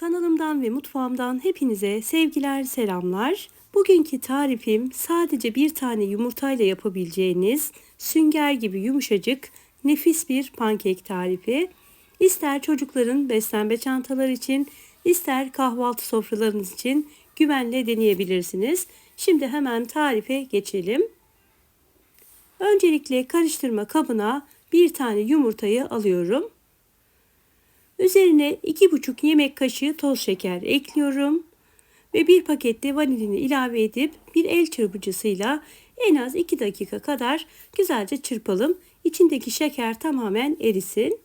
Kanalımdan ve mutfağımdan hepinize sevgiler, selamlar. Bugünkü tarifim sadece bir tane yumurtayla yapabileceğiniz sünger gibi yumuşacık nefis bir pankek tarifi. İster çocukların beslenme çantaları için, ister kahvaltı sofralarınız için güvenle deneyebilirsiniz. Şimdi hemen tarife geçelim. Öncelikle karıştırma kabına bir tane yumurtayı alıyorum. Üzerine 2,5 yemek kaşığı toz şeker ekliyorum. Ve bir pakette vanilini ilave edip bir el çırpıcısıyla en az 2 dakika kadar güzelce çırpalım. İçindeki şeker tamamen erisin.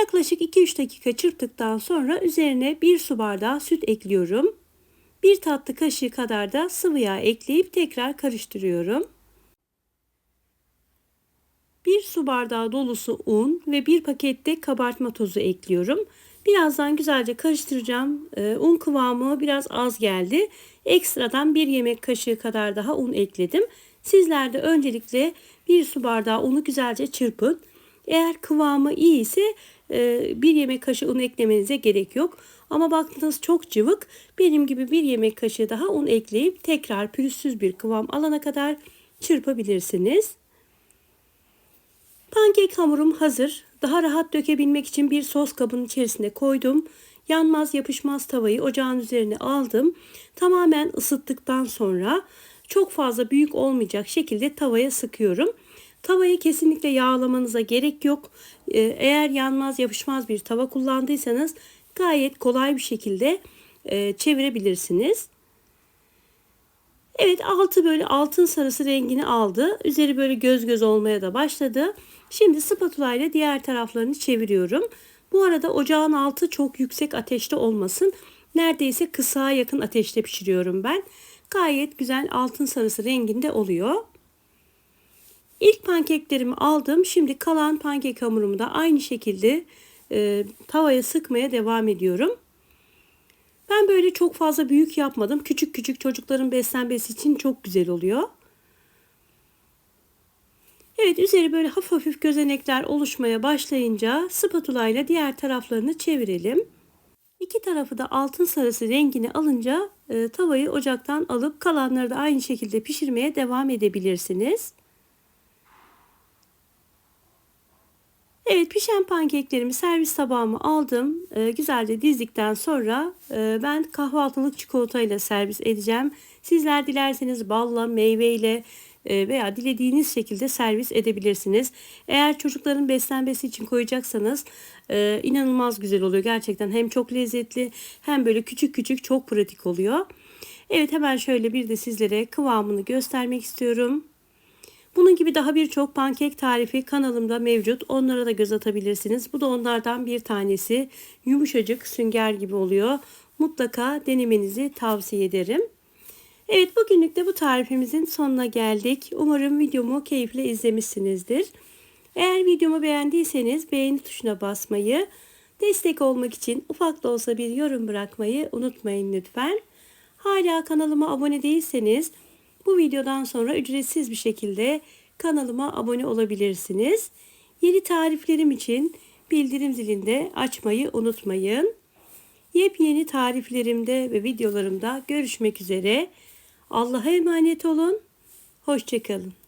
Yaklaşık 2-3 dakika çırptıktan sonra üzerine 1 su bardağı süt ekliyorum. 1 tatlı kaşığı kadar da sıvı yağ ekleyip tekrar karıştırıyorum. 1 su bardağı dolusu un ve 1 pakette kabartma tozu ekliyorum. Birazdan güzelce karıştıracağım. Ee, un kıvamı biraz az geldi. Ekstradan 1 yemek kaşığı kadar daha un ekledim. Sizler de öncelikle 1 su bardağı unu güzelce çırpın. Eğer kıvamı iyi ise 1 yemek kaşığı un eklemenize gerek yok. Ama baktınız çok cıvık benim gibi 1 yemek kaşığı daha un ekleyip tekrar pürüzsüz bir kıvam alana kadar çırpabilirsiniz. Pankek hamurum hazır. Daha rahat dökebilmek için bir sos kabının içerisine koydum. Yanmaz yapışmaz tavayı ocağın üzerine aldım. Tamamen ısıttıktan sonra çok fazla büyük olmayacak şekilde tavaya sıkıyorum. Tavayı kesinlikle yağlamanıza gerek yok. Ee, eğer yanmaz yapışmaz bir tava kullandıysanız gayet kolay bir şekilde e, çevirebilirsiniz. Evet altı böyle altın sarısı rengini aldı. Üzeri böyle göz göz olmaya da başladı. Şimdi spatula ile diğer taraflarını çeviriyorum. Bu arada ocağın altı çok yüksek ateşte olmasın. Neredeyse kısığa yakın ateşte pişiriyorum ben. Gayet güzel altın sarısı renginde oluyor. İlk pankeklerimi aldım. Şimdi kalan pankek hamurumu da aynı şekilde e, tavaya sıkmaya devam ediyorum. Ben böyle çok fazla büyük yapmadım. Küçük küçük çocukların beslenmesi için çok güzel oluyor. Evet üzeri böyle hafif hafif gözenekler oluşmaya başlayınca spatula ile diğer taraflarını çevirelim. İki tarafı da altın sarısı rengini alınca e, tavayı ocaktan alıp kalanları da aynı şekilde pişirmeye devam edebilirsiniz. Evet pişen pankeklerimi servis tabağıma aldım. E, güzelce dizdikten sonra e, ben kahvaltılık çikolatayla servis edeceğim. Sizler dilerseniz balla, meyveyle e, veya dilediğiniz şekilde servis edebilirsiniz. Eğer çocukların beslenmesi için koyacaksanız e, inanılmaz güzel oluyor gerçekten. Hem çok lezzetli hem böyle küçük küçük çok pratik oluyor. Evet hemen şöyle bir de sizlere kıvamını göstermek istiyorum. Bunun gibi daha birçok pankek tarifi kanalımda mevcut. Onlara da göz atabilirsiniz. Bu da onlardan bir tanesi. Yumuşacık sünger gibi oluyor. Mutlaka denemenizi tavsiye ederim. Evet bugünlük de bu tarifimizin sonuna geldik. Umarım videomu keyifle izlemişsinizdir. Eğer videomu beğendiyseniz beğeni tuşuna basmayı, destek olmak için ufak da olsa bir yorum bırakmayı unutmayın lütfen. Hala kanalıma abone değilseniz bu videodan sonra ücretsiz bir şekilde kanalıma abone olabilirsiniz. Yeni tariflerim için bildirim zilinde açmayı unutmayın. Yepyeni tariflerimde ve videolarımda görüşmek üzere. Allah'a emanet olun. Hoşçakalın.